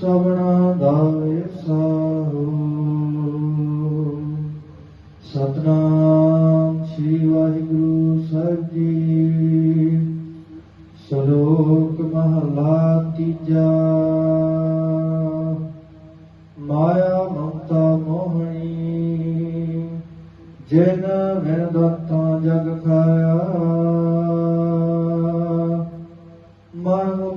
ਸਭਨਾ ਦਾ ਸਾਹੋ। ਸਤਨਾਮ ਸ੍ਰੀ ਵਾਹਿਗੁਰੂ ਸਾਹਿਬ ਜੀ। ਸ਼ਲੋਕ ਮਹਲਾ ਤੀਜਾ। ਮਾਇਆ ਮਮਤਾ ਮੋਹਣੀ। ਜਿਨ ਵਿਣ ਦੰਤਾਂ ਜਗ ਖਾਇਆ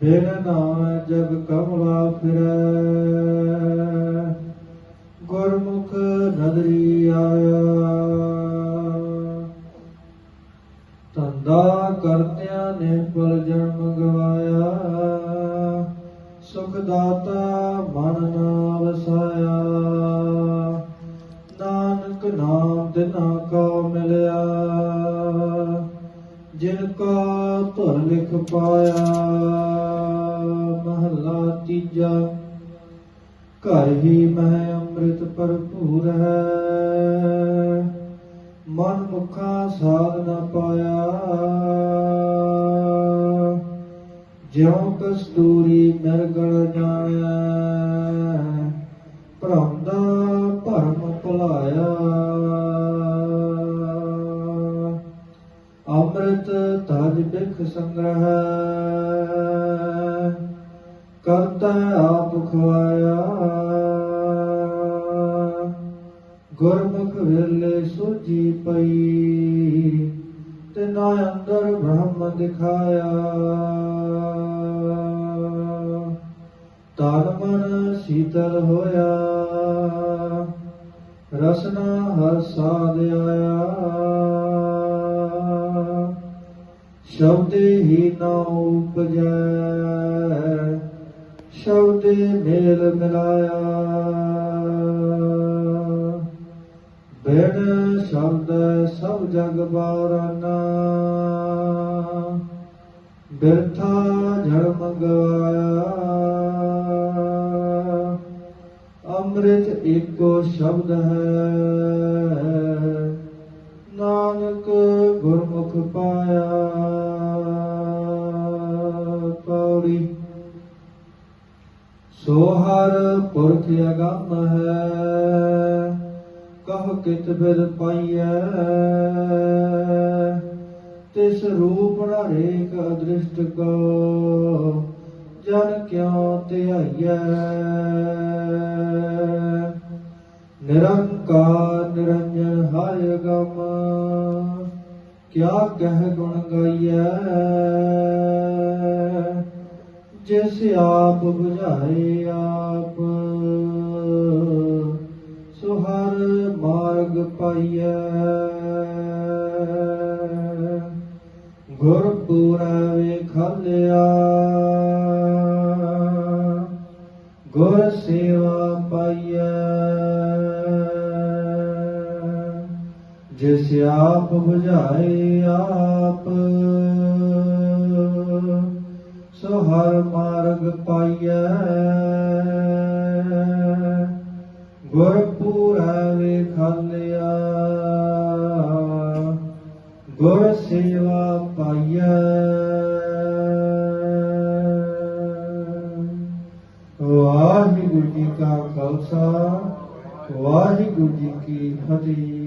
ਬਿਨ ਨਾਮ ਜਗ ਕਮਲਾ ਫਿਰੈ। ਗੁਰਮੁਖ ਨਦਰੀ ਆਇਆ। ਧੰਦਾ ਕਰਤਿਆਂ ਨੇ ਪਲ ਜਨਮ ਗਵਾਇਆ ਸੁਖ ਦਾਤਾ ਮਨ ਨਾ ਵਸਾਇਆ ਨਾਨਕ ਨਾਮ ਦਿਨਾ ਕੋ ਮਿਲਿਆ। ਜਿਨ ਕਾ ਧੁਰ ਲਿਖ ਪਾਇਆ। ਤੀਜਾ ਘਰ ਹੀ ਮਹਿ ਅੰਮ੍ਰਿਤ ਭਰਪੂਰ ਹੈ। ਮਨ ਮੁਖਾ ਸਾਧ ਨਾ ਪਾਇਆ। ਜਿਉ ਕਸਤੂਰੀ ਨਿਰਗਲ ਜਾਣਿਆ ਭ੍ਰਮ ਦਾ ਭਰਮ ਭੁਲਾਇਆ। ਅੰਮ੍ਰਿਤ ਤਜ ਬਿਖ ਸੰਗ੍ਰਹਿ। ਗੁਰਮੁਖ ਵੇਲੇ ਸੁਜੀ ਪਈ ਤੇ ਨਾ ਅੰਦਰ ਬ੍ਰਹਮ ਦਿਖਾਇਆ। ਤਨ ਮਨ ਸੀਤਲ ਹੋਇਆ, ਰਸਨਾ ਹਰ ਸਾਧ ਆਇਆ। ਸ਼ਬਦੇ ਹੀ ਨਾ ਉਪਜੈ। ਸ਼ਬਦੇ ਮੇਲ ਮਿਲਾਇਆ। ਬਿਨ ਸ਼ਬਦ ਸਭ ਜਗ ਬਾਰਾਨਾ। ਬਿਰਥਾ ਜਨਮ ਗਵਾਇਆ ਅੰਮ੍ਰਿਤ ਇੱਕੋ ਸ਼ਬਦ ਹੈ। ਨਾਨਕ ਗੁਰਮੁਖ ਪਾ ਸੋ ਹਰ ਪੁਰਖ ਅਗੰਮ ਹੈ, ਕਹ ਕਿਤ ਬਿਦ ਪਾਈਐ। ਤਿਸ ਰੂਪ ਹਰੇਕ ਅਦ੍ਰਿਸ਼ਟ ਕੋ, ਜਨ ਕਿਉ ਧਿਆਈਐ। ਨਿਰੰਕਾਰ ਨਿਰੰਜਨ ਹਰਿ ਗਮ ਕਿਆ ਕਹਿ ਗੁਣ ਗਾਈਐ। ਜਿਸ ਆਪ ਬੁਝਾਏ ਆਪ। ਸੋ ਹਰ ਮਾਰਗ ਪਾਈਐ। ਗੁਰ ਪੂਰਾ ਵੇਖਲਿਆ। ਗੁਰ ਸੇਵਾ ਪਾਈਐ। ਜਿਸ ਆਪ ਬੁਝਾਏ ਆਪ ਸੋ ਹਰ ਮਾਰਗ ਪਾਈਐ। ਗੁਰ ਪੂਰਾ ਵੇਖਲਿਆ। ਗੁਰ ਸੇਵਾ ਪਾਈਐ। ਵਾਹਿਗੁਰੂ ਜੀ ਕਾ ਖਾਲਸਾ, ਵਾਹਿਗੁਰੂ ਜੀ ਕੀ ਫਤਿਹ।